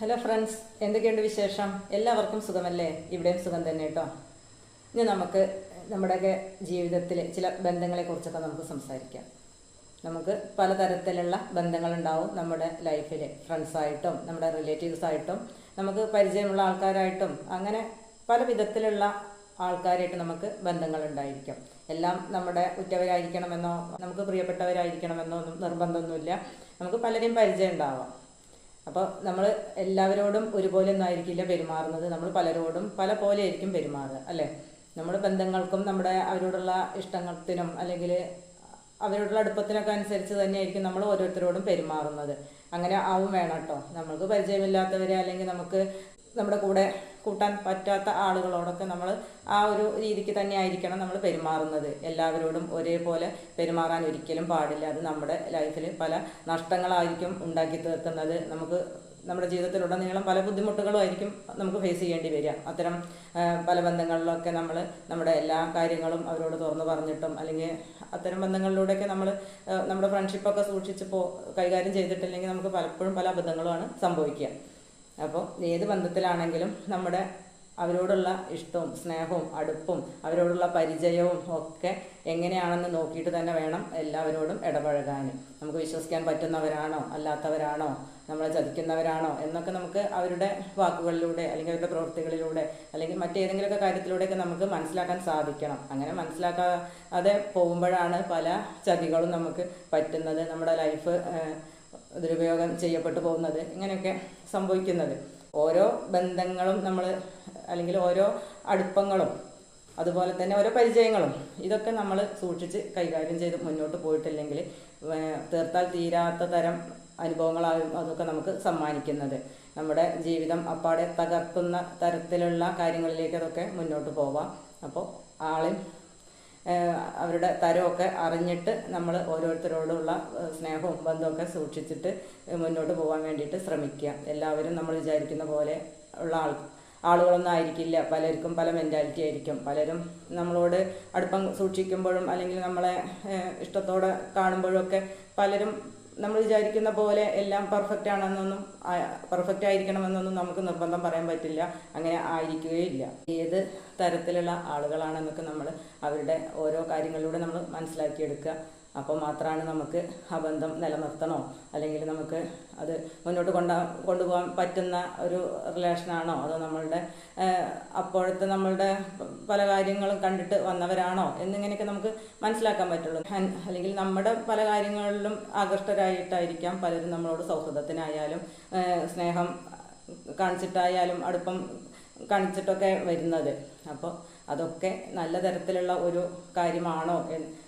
Hello friends എന്തൊക്കെയുണ്ട് വിശേഷം? എല്ലാവർക്കും സുഖമല്ലേ? ഇവിടെയും സുഖം തന്നെ കേട്ടോ. ഇനി നമുക്ക് നമ്മുടെയൊക്കെ ജീവിതത്തിലെ ചില ബന്ധങ്ങളെ കുറിച്ചൊക്കെ നമുക്ക് സംസാരിക്കാം. നമുക്ക് പലതരത്തിലുള്ള ബന്ധങ്ങളുണ്ടാവും നമ്മുടെ ലൈഫിൽ ഫ്രണ്ട്സായിട്ടും നമ്മുടെ റിലേറ്റീവ്സ് ആയിട്ടും നമുക്ക് പരിചയമുള്ള ആൾക്കാരായിട്ടും അങ്ങനെ പല വിധത്തിലുള്ള ആൾക്കാരായിട്ട് നമുക്ക് ബന്ധങ്ങളുണ്ടായിരിക്കും. എല്ലാം നമ്മുടെ ഉറ്റവരായിരിക്കണമെന്നോ നമുക്ക് പ്രിയപ്പെട്ടവരായിരിക്കണമെന്നോ ഒന്നും നിർബന്ധമൊന്നുമില്ല. നമുക്ക് പലരെയും പരിചയം ഉണ്ടാവാം അപ്പോൾ നമ്മൾ എല്ലാവരോടും ഒരുപോലെ ഒന്നും ആയിരിക്കില്ല പെരുമാറുന്നത്. നമ്മൾ പലരോടും പല പോലെ ആയിരിക്കും പെരുമാറുക അല്ലേ? നമ്മുടെ ബന്ധങ്ങൾക്കും നമ്മുടെ അവരോടുള്ള ഇഷ്ടത്തിനും അല്ലെങ്കിൽ അവരോടുള്ള അടുപ്പത്തിനൊക്കെ അനുസരിച്ച് തന്നെയായിരിക്കും നമ്മൾ ഓരോരുത്തരോടും പെരുമാറുന്നത്. അങ്ങനെ ആവും വേണം കേട്ടോ. നമുക്ക് പരിചയമില്ലാത്തവരെ അല്ലെങ്കിൽ നമുക്ക് നമ്മുടെ കൂടെ കൂട്ടാൻ പറ്റാത്ത ആളുകളോടൊക്കെ നമ്മൾ ആ ഒരു രീതിക്ക് തന്നെ ആയിരിക്കണം നമ്മൾ പെരുമാറുന്നത്. എല്ലാവരോടും ഒരേപോലെ പെരുമാറാൻ ഒരിക്കലും പാടില്ല. അത് നമ്മുടെ ലൈഫിൽ പല നഷ്ടങ്ങളായിരിക്കും ഉണ്ടാക്കി തീർക്കുന്നത് നമുക്ക് നമ്മുടെ ജീവിതത്തിലുടനീളം പല ബുദ്ധിമുട്ടുകളും ആയിരിക്കും നമുക്ക് ഫേസ് ചെയ്യേണ്ടി വരിക. അത്തരം പല ബന്ധങ്ങളിലൊക്കെ നമ്മൾ നമ്മുടെ എല്ലാ കാര്യങ്ങളും അവരോട് തുറന്നു പറഞ്ഞിട്ടും അല്ലെങ്കിൽ അത്തരം ബന്ധങ്ങളിലൂടെയൊക്കെ നമ്മൾ നമ്മുടെ ഫ്രണ്ട്ഷിപ്പൊക്കെ സൂക്ഷിച്ച് പോ കൈകാര്യം ചെയ്തിട്ടില്ലെങ്കിൽ നമുക്ക് പലപ്പോഴും പല അബദ്ധങ്ങളുമാണ് സംഭവിക്കുക. അപ്പോൾ ഏത് ബന്ധത്തിലാണെങ്കിലും നമ്മുടെ അവരോടുള്ള ഇഷ്ടവും സ്നേഹവും അടുപ്പും അവരോടുള്ള പരിചയവും ഒക്കെ എങ്ങനെയാണെന്ന് നോക്കിയിട്ട് തന്നെ വേണം എല്ലാവരോടും ഇടപഴകാനും. നമുക്ക് വിശ്വസിക്കാൻ പറ്റുന്നവരാണോ അല്ലാത്തവരാണോ നമ്മളെ ചതിക്കുന്നവരാണോ എന്നൊക്കെ നമുക്ക് അവരുടെ വാക്കുകളിലൂടെ അല്ലെങ്കിൽ അവരുടെ പ്രവൃത്തികളിലൂടെ അല്ലെങ്കിൽ മറ്റേതെങ്കിലുമൊക്കെ കാര്യത്തിലൂടെയൊക്കെ നമുക്ക് മനസ്സിലാക്കാൻ സാധിക്കണം. അങ്ങനെ മനസ്സിലാക്കാതെ പോകുമ്പോഴാണ് പല ചതികളും നമുക്ക് പറ്റുന്നത്. നമ്മുടെ ലൈഫ് ദുരുപയോഗം ചെയ്യപ്പെട്ടു പോകുന്നത് ഇങ്ങനെയൊക്കെ സംഭവിക്കുന്നത്. ഓരോ ബന്ധങ്ങളും നമ്മൾ അല്ലെങ്കിൽ ഓരോ അടുപ്പങ്ങളും അതുപോലെ തന്നെ ഓരോ പരിചയങ്ങളും ഇതൊക്കെ നമ്മൾ സൂക്ഷിച്ച് കൈകാര്യം ചെയ്ത് മുന്നോട്ട് പോയിട്ടില്ലെങ്കിൽ തീർത്താൽ തീരാത്ത തരം അനുഭവങ്ങളാകും അതൊക്കെ നമുക്ക് സമ്മാനിക്കുന്നത്. നമ്മുടെ ജീവിതം അപ്പാടെ തകർക്കുന്ന തരത്തിലുള്ള കാര്യങ്ങളിലേക്ക് അതൊക്കെ മുന്നോട്ട് പോവാം. അപ്പോൾ ഏഹ് അവരുടെ തരമൊക്കെ അറിഞ്ഞിട്ട് നമ്മൾ ഓരോരുത്തരോടുള്ള സ്നേഹവും ബന്ധമൊക്കെ സൂക്ഷിച്ചിട്ട് മുന്നോട്ട് പോകാൻ വേണ്ടിയിട്ട് ശ്രമിക്കുക. എല്ലാവരും നമ്മൾ വിചാരിക്കുന്ന പോലെ ഉള്ള ആൾ ആളുകളൊന്നും ആയിരിക്കില്ല. പലർക്കും പല മെന്റാലിറ്റി ആയിരിക്കും. പലരും നമ്മളോട് അടുപ്പം സൂക്ഷിക്കുമ്പോഴും അല്ലെങ്കിൽ നമ്മളെ ഇഷ്ടത്തോടെ കാണുമ്പോഴും ഒക്കെ പലരും നമ്മൾ വിചാരിക്കുന്ന പോലെ എല്ലാം പെർഫെക്റ്റ് ആണെന്നൊന്നും പെർഫെക്റ്റ് ആയിരിക്കണമെന്നൊന്നും നമുക്ക് നിർബന്ധം പറയാൻ പറ്റില്ല. അങ്ങനെ ആയിരിക്കുകയില്ല. ഏത് തരത്തിലുള്ള ആളുകളാണെന്നൊക്കെ നമ്മൾ അവരുടെ ഓരോ കാര്യങ്ങളിലൂടെ നമ്മൾ മനസ്സിലാക്കിയെടുക്കുക. അപ്പോൾ മാത്രമാണ് നമുക്ക് ആ ബന്ധം നിലനിർത്തണോ? അല്ലെങ്കിൽ നമുക്ക് അത് മുന്നോട്ട് കൊണ്ട കൊണ്ടുപോകാൻ പറ്റുന്ന ഒരു റിലേഷനാണോ അതോ നമ്മളുടെ അപ്പോഴത്തെ നമ്മളുടെ പല കാര്യങ്ങളും കണ്ടിട്ട് വന്നവരാണോ? എന്നിങ്ങനെയൊക്കെ നമുക്ക് മനസ്സിലാക്കാൻ പറ്റുള്ളൂ. അല്ലെങ്കിൽ നമ്മുടെ പല കാര്യങ്ങളിലും ആകൃഷ്ടരായിട്ടായിരിക്കാം പലരും നമ്മളോട് സൗഹൃദത്തിനായാലും സ്നേഹം കാണിച്ചിട്ടായാലും അടുപ്പം കാണിച്ചിട്ടൊക്കെ വരുന്നത്. അപ്പോൾ അതൊക്കെ നല്ല തരത്തിലുള്ള ഒരു കാര്യമാണോ?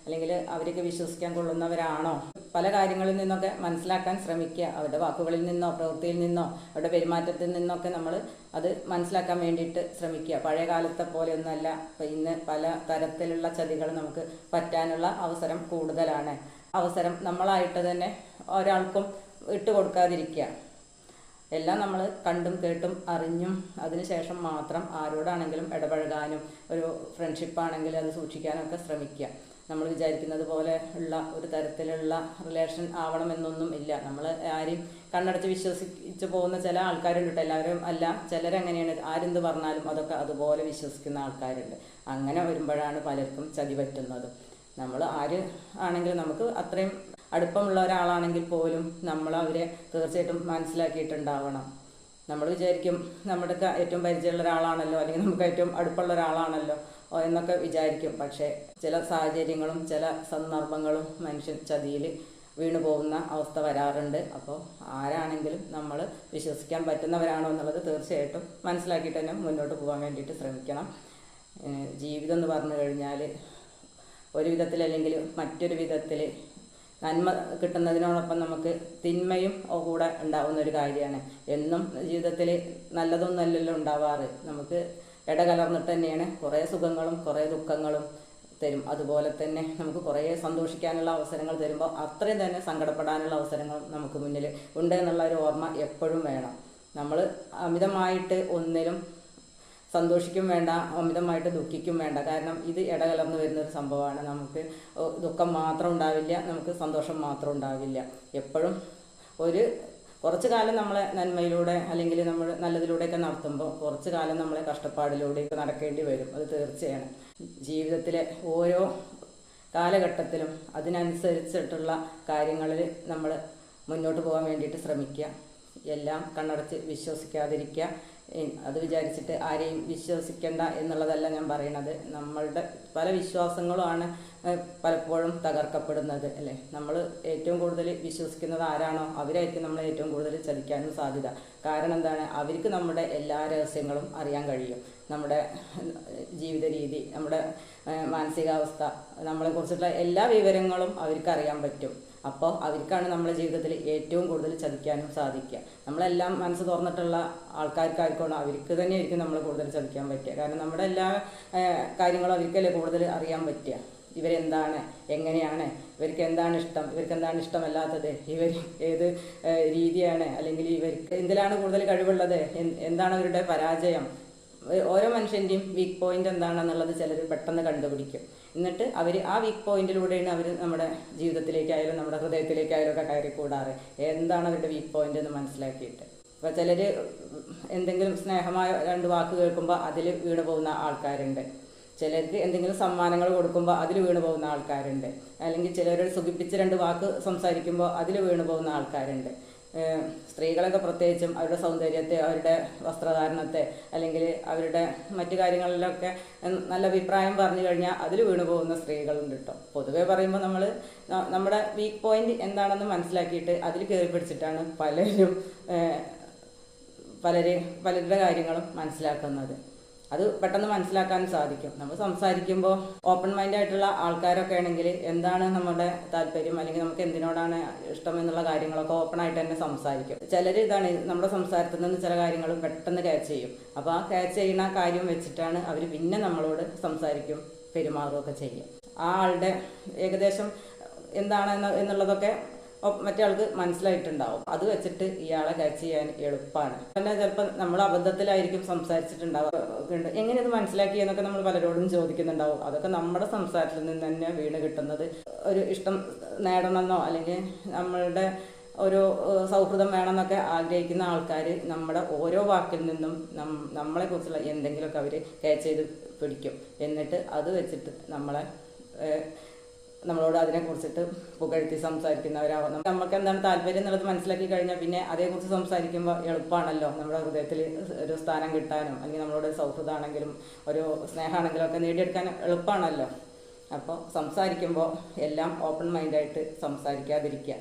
അല്ലെങ്കിൽ അവരൊക്കെ വിശ്വസിക്കാൻ കൊള്ളുന്നവരാണോ? പല കാര്യങ്ങളിൽ നിന്നൊക്കെ മനസ്സിലാക്കാൻ ശ്രമിക്കുക. അവരുടെ വാക്കുകളിൽ നിന്നോ പ്രവൃത്തിയിൽ നിന്നോ അവരുടെ പെരുമാറ്റത്തിൽ നിന്നൊക്കെ നമ്മൾ അത് മനസ്സിലാക്കാൻ വേണ്ടിയിട്ട് ശ്രമിക്കുക. പഴയ കാലത്തെ പോലെയൊന്നുമല്ല. ഇപ്പം ഇന്ന് പല തരത്തിലുള്ള ചതികൾ നമുക്ക് പറ്റാനുള്ള അവസരം കൂടുതലാണ്. അവസരം നമ്മളായിട്ട് തന്നെ ഒരാൾക്കും ഇട്ട് കൊടുക്കാതിരിക്കുക എല്ലാം നമ്മൾ കണ്ടും കേട്ടും അറിഞ്ഞും അതിനുശേഷം മാത്രം ആരോടാണെങ്കിലും ഇടപഴകാനും ഒരു ഫ്രണ്ട്ഷിപ്പാണെങ്കിൽ അത് സൂക്ഷിക്കാനും ഒക്കെ ശ്രമിക്കുക. നമ്മൾ വിചാരിക്കുന്നത് പോലെ ഉള്ള ഒരു തരത്തിലുള്ള റിലേഷൻ ആവണമെന്നൊന്നും ഇല്ല. നമ്മൾ ആരെയും കണ്ണടച്ച് വിശ്വസിച്ച് പോകുന്ന ചില ആൾക്കാരുണ്ട് കേട്ടോ എല്ലാവരും അല്ല ചിലരെങ്ങനെയാണ് ആരെന്ത് പറഞ്ഞാലും അതൊക്കെ അതുപോലെ വിശ്വസിക്കുന്ന ആൾക്കാരുണ്ട്. അങ്ങനെ വരുമ്പോഴാണ് പലർക്കും ചതി പറ്റുന്നത്. നമ്മൾ ആര് ആണെങ്കിലും നമുക്ക് അത്രയും അടുപ്പമുള്ള ഒരാളാണെങ്കിൽ പോലും നമ്മൾ അവരെ തീർച്ചയായിട്ടും മനസ്സിലാക്കിയിട്ടുണ്ടാവണം. നമ്മൾ വിചാരിക്കും നമ്മുടെ ഏറ്റവും പരിചയമുള്ള ഒരാളാണല്ലോ അല്ലെങ്കിൽ നമുക്ക് ഏറ്റവും അടുപ്പുള്ള ഒരാളാണല്ലോ എന്നൊക്കെ വിചാരിക്കും. പക്ഷേ ചില സാഹചര്യങ്ങളും ചില സന്ദർഭങ്ങളും മനുഷ്യൻ ചതിയിൽ വീണു പോകുന്ന അവസ്ഥ വരാറുണ്ട്. അപ്പോൾ ആരാണെങ്കിലും നമ്മൾ വിശ്വസിക്കാൻ പറ്റുന്നവരാണോ എന്നുള്ളത് തീർച്ചയായിട്ടും മനസ്സിലാക്കിയിട്ട് തന്നെ മുന്നോട്ട് പോകാൻ വേണ്ടിയിട്ട് ശ്രമിക്കണം. ജീവിതം എന്ന് പറഞ്ഞു കഴിഞ്ഞാൽ ഒരു വിധത്തിൽ അല്ലെങ്കിൽ മറ്റൊരു വിധത്തിൽ നന്മ കിട്ടുന്നതിനോടൊപ്പം നമുക്ക് തിന്മയും കൂടെ ഉണ്ടാവുന്ന ഒരു കാര്യമാണ്. എന്നും ജീവിതത്തിൽ നല്ലതൊന്നുമല്ലല്ലോ ഉണ്ടാവാറ്. നമുക്ക് ഇടകലർന്നിട്ട് തന്നെയാണ് കുറേ സുഖങ്ങളും കുറേ ദുഃഖങ്ങളും തരും. അതുപോലെ തന്നെ നമുക്ക് കുറേ സന്തോഷിക്കാനുള്ള അവസരങ്ങൾ തരുമ്പോൾ അത്രയും തന്നെ സങ്കടപ്പെടാനുള്ള അവസരങ്ങൾ നമുക്ക് മുന്നിൽ ഉണ്ട് എന്നുള്ള ഒരു ഓർമ്മ എപ്പോഴും വേണം. നമ്മൾ അമിതമായിട്ട് ഒന്നിലും സന്തോഷിക്കും വേണ്ട അമിതമായിട്ട് ദുഃഖിക്കും വേണ്ട. കാരണം ഇത് ഇടകലർന്നു വരുന്ന ഒരു സംഭവമാണ്. നമുക്ക് ദുഃഖം മാത്രം ഉണ്ടാവില്ല നമുക്ക് സന്തോഷം മാത്രം ഉണ്ടാവില്ല. എപ്പോഴും ഒരു കുറച്ച് കാലം നമ്മളെ നന്മയിലൂടെ അല്ലെങ്കിൽ നമ്മൾ നല്ലതിലൂടെയൊക്കെ നടത്തുമ്പോൾ കുറച്ച് കാലം നമ്മളെ കഷ്ടപ്പാടിലൂടെയൊക്കെ നടക്കേണ്ടി വരും. അത് തീർച്ചയാണ്. ജീവിതത്തിലെ ഓരോ കാലഘട്ടത്തിലും അതിനനുസരിച്ചിട്ടുള്ള കാര്യങ്ങളിൽ നമ്മൾ മുന്നോട്ട് പോകാൻ വേണ്ടിയിട്ട് ശ്രമിക്കുക. എല്ലാം കണ്ണടച്ച് വിശ്വസിക്കാതിരിക്കുക. അത് വിചാരിച്ചിട്ട് ആരെയും വിശ്വസിക്കേണ്ട എന്നുള്ളതല്ല ഞാൻ പറയണത്. നമ്മളുടെ പല വിശ്വാസങ്ങളുമാണ് പലപ്പോഴും തകർക്കപ്പെടുന്നത് അല്ലേ? നമ്മൾ ഏറ്റവും കൂടുതൽ വിശ്വസിക്കുന്നത് ആരാണോ അവരായിരിക്കും നമ്മൾ ഏറ്റവും കൂടുതൽ ചതിക്കാനും സാധ്യത. കാരണം എന്താണ്? അവർക്ക് നമ്മുടെ എല്ലാ രഹസ്യങ്ങളും അറിയാൻ കഴിയും. നമ്മുടെ ജീവിത രീതി നമ്മുടെ മാനസികാവസ്ഥ നമ്മളെ കുറിച്ചിട്ടുള്ള എല്ലാ വിവരങ്ങളും അവർക്ക് അറിയാൻ പറ്റും. അപ്പോൾ അവർക്കാണ് നമ്മുടെ ജീവിതത്തിൽ ഏറ്റവും കൂടുതൽ ചതിക്കാനും സാധിക്കുക. നമ്മളെല്ലാം മനസ്സ് തുറന്നിട്ടുള്ള ആൾക്കാർക്കായിക്കോണം അവർക്ക് തന്നെയായിരിക്കും നമ്മൾ കൂടുതൽ ചതിക്കാൻ പറ്റുക. കാരണം നമ്മുടെ എല്ലാ കാര്യങ്ങളും അവർക്കല്ലേ കൂടുതൽ അറിയാൻ പറ്റുക. ഇവരെന്താണ്? എങ്ങനെയാണ്? ഇവർക്ക് എന്താണ് ഇഷ്ടം? ഇവർക്ക് എന്താണ് ഇഷ്ടമല്ലാത്തത്? ഇവർ ഏത് രീതിയാണ്? അല്ലെങ്കിൽ ഇവർക്ക് എന്തിലാണ് കൂടുതൽ കഴിവുള്ളത്? എന്താണ് അവരുടെ പരാജയം? ഓരോ മനുഷ്യന്റെയും വീക്ക് പോയിന്റ് എന്താണെന്നുള്ളത് ചിലർ പെട്ടെന്ന് കണ്ടുപിടിക്കും. എന്നിട്ട് അവർ ആ വീക്ക് പോയിന്റിലൂടെയാണ് അവർ നമ്മുടെ ജീവിതത്തിലേക്കായാലും നമ്മുടെ ഹൃദയത്തിലേക്കായാലും ഒക്കെ കയറി കൂടാറ് എന്താണ് അവരുടെ വീക്ക് പോയിന്റ് എന്ന് മനസ്സിലാക്കിയിട്ട്? അപ്പോൾ ചിലർ എന്തെങ്കിലും സ്നേഹമായ രണ്ട് വാക്ക് കേൾക്കുമ്പോൾ അതിൽ വീണു പോകുന്ന ആൾക്കാരുണ്ട്. ചിലർക്ക് എന്തെങ്കിലും സമ്മാനങ്ങൾ കൊടുക്കുമ്പോൾ അതിൽ വീണു പോകുന്ന ആൾക്കാരുണ്ട്. അല്ലെങ്കിൽ ചിലരോട് സുഖിപ്പിച്ച് രണ്ട് വാക്ക് സംസാരിക്കുമ്പോൾ അതിൽ വീണു പോകുന്ന ആൾക്കാരുണ്ട്. സ്ത്രീകളൊക്കെ പ്രത്യേകിച്ചും അവരുടെ സൗന്ദര്യത്തെ അവരുടെ വസ്ത്രധാരണത്തെ അല്ലെങ്കിൽ അവരുടെ മറ്റു കാര്യങ്ങളിലൊക്കെ നല്ല അഭിപ്രായം പറഞ്ഞു കഴിഞ്ഞാൽ അതിൽ വീണു പോകുന്ന സ്ത്രീകളുണ്ട് കേട്ടോ. പൊതുവേ പറയുമ്പോൾ നമ്മൾ നമ്മുടെ വീക്ക് പോയിന്റ് എന്താണെന്ന് മനസ്സിലാക്കിയിട്ട് അതിൽ കയറി പിടിച്ചിട്ടാണ് പലരും പലരെ പലരുടെ കാര്യങ്ങളും മനസ്സിലാക്കുന്നത്. അത് പെട്ടെന്ന് മനസ്സിലാക്കാൻ സാധിക്കും. നമ്മൾ സംസാരിക്കുമ്പോൾ ഓപ്പൺ മൈൻഡ് ആയിട്ടുള്ള ആൾക്കാരൊക്കെ ആണെങ്കിൽ എന്താണ് നമ്മുടെ താല്പര്യം? അല്ലെങ്കിൽ നമുക്ക് എന്തിനോടാണ് ഇഷ്ടം എന്നുള്ള കാര്യങ്ങളൊക്കെ ഓപ്പൺ ആയിട്ട് തന്നെ സംസാരിക്കും. ചിലർ ഇതാണ് നമ്മുടെ സംസാരത്തിൽ നിന്ന് ചില കാര്യങ്ങൾ പെട്ടെന്ന് ക്യാച്ച് ചെയ്യും. അപ്പോൾ ആ ക്യാച്ച് ചെയ്യുന്ന കാര്യം വെച്ചിട്ടാണ് അവർ പിന്നെ നമ്മളോട് സംസാരിക്കും പെരുമാറുകയൊക്കെ ചെയ്യും. ആ ആളുടെ ഏകദേശം എന്താണ് എന്നുള്ളതൊക്കെ മറ്റേ ആൾക്ക് മനസ്സിലായിട്ടുണ്ടാവും. അത് വെച്ചിട്ട് ഇയാളെ ക്യാച്ച് ചെയ്യാൻ എളുപ്പമാണ് പിന്നെ ചിലപ്പോൾ നമ്മൾ അബദ്ധത്തിലായിരിക്കും സംസാരിച്ചിട്ടുണ്ടാവുക. എങ്ങനെ ഇത് മനസ്സിലാക്കി എന്നൊക്കെ നമ്മൾ പലരോടും ചോദിക്കുന്നുണ്ടാവും. അതൊക്കെ നമ്മുടെ സംസാരത്തിൽ നിന്ന് തന്നെ വീണ് കിട്ടുന്നത് ഒരു ഇഷ്ടം നേടണമെന്നോ അല്ലെങ്കിൽ നമ്മളുടെ ഒരു സൗഹൃദം വേണമെന്നൊക്കെ ആഗ്രഹിക്കുന്ന ആൾക്കാർ നമ്മുടെ ഓരോ വാക്കിൽ നിന്നും നം നമ്മളെ കുറിച്ചുള്ള എന്തെങ്കിലുമൊക്കെ അവർ ക്യാച്ച് ചെയ്ത് പിടിക്കും. എന്നിട്ട് അത് വെച്ചിട്ട് നമ്മളെ നമ്മളോട് അതിനെക്കുറിച്ചിട്ട് പുകഴ്ത്തി സംസാരിക്കുന്നവരാവാം നമുക്ക് എന്താണ് താല്പര്യം എന്നുള്ളത് മനസ്സിലാക്കി കഴിഞ്ഞാൽ പിന്നെ അതേക്കുറിച്ച് സംസാരിക്കുമ്പോൾ എളുപ്പമാണല്ലോ നമ്മുടെ ഹൃദയത്തിൽ ഒരു സ്ഥാനം കിട്ടാനും അല്ലെങ്കിൽ നമ്മളോട് സൗഹൃദമാണെങ്കിലും ഒരു സ്നേഹമാണെങ്കിലും ഒക്കെ നേടിയെടുക്കാൻ എളുപ്പമാണല്ലോ അപ്പോൾ സംസാരിക്കുമ്പോൾ എല്ലാം ഓപ്പൺ മൈൻഡായിട്ട് സംസാരിക്കാതിരിക്കുക.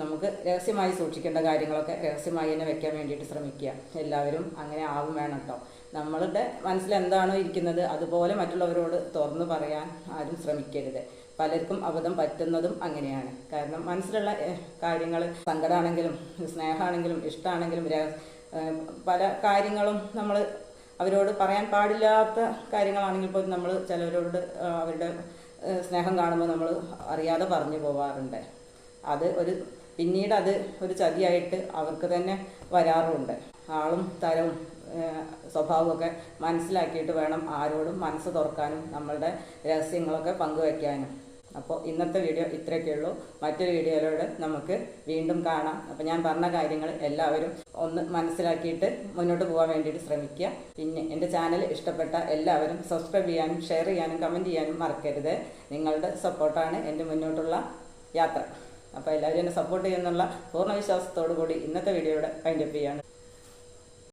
നമുക്ക് രഹസ്യമായി സൂക്ഷിക്കേണ്ട കാര്യങ്ങളൊക്കെ രഹസ്യമായി തന്നെ വെക്കാൻ വേണ്ടിയിട്ട് ശ്രമിക്കുക. എല്ലാവരും അങ്ങനെ ആവും വേണം കേട്ടോ നമ്മളുടെ മനസ്സിൽ എന്താണോ ഇരിക്കുന്നത് അതുപോലെ മറ്റുള്ളവരോട് തുറന്നു പറയാൻ ആരും ശ്രമിക്കരുത്. പലർക്കും അബദ്ധം പറ്റുന്നതും അങ്ങനെയാണ്. കാരണം മനസ്സിലുള്ള കാര്യങ്ങൾ സങ്കടമാണെങ്കിലും സ്നേഹമാണെങ്കിലും ഇഷ്ടമാണെങ്കിലും പല കാര്യങ്ങളും നമ്മൾ അവരോട് പറയാൻ പാടില്ലാത്ത കാര്യങ്ങളാണെങ്കിൽ പോലും നമ്മൾ ചിലവരോട് അവരുടെ സ്നേഹം കാണുമ്പോൾ നമ്മൾ അറിയാതെ പറഞ്ഞു പോവാറുണ്ട്. അത് ഒരു പിന്നീട് അത് ഒരു ചതിയായിട്ട് അവർക്ക് തന്നെ വരാറുമുണ്ട് ആളും തരവും സ്വഭാവമൊക്കെ മനസ്സിലാക്കിയിട്ട് വേണം ആരോടും മനസ്സ് തുറക്കാനും നമ്മളുടെ രഹസ്യങ്ങളൊക്കെ പങ്കുവയ്ക്കാനും അപ്പോൾ ഇന്നത്തെ വീഡിയോ ഇത്രയൊക്കെ ഉള്ളൂ. മറ്റൊരു വീഡിയോയിലൂടെ നമുക്ക് വീണ്ടും കാണാം. അപ്പോൾ ഞാൻ പറഞ്ഞ കാര്യങ്ങൾ എല്ലാവരും ഒന്ന് മനസ്സിലാക്കിയിട്ട് മുന്നോട്ട് പോകാൻ വേണ്ടിയിട്ട് ശ്രമിക്കുക. പിന്നെ എന്റെ ചാനൽ ഇഷ്ടപ്പെട്ട എല്ലാവരും സബ്സ്ക്രൈബ് ചെയ്യാനും ഷെയർ ചെയ്യാനും കമന്റ് ചെയ്യാനും മറക്കരുത്. നിങ്ങളുടെ സപ്പോർട്ടാണ് എന്റെ മുന്നോട്ടുള്ള യാത്ര. അപ്പോൾ എല്ലാവരും എന്നെ സപ്പോർട്ട് ചെയ്യുന്നുള്ള പൂർണ വിശ്വാസത്തോടു കൂടി ഇന്നത്തെ വീഡിയോയുടെ വൈൻഡപ്പ് ചെയ്യാണ്.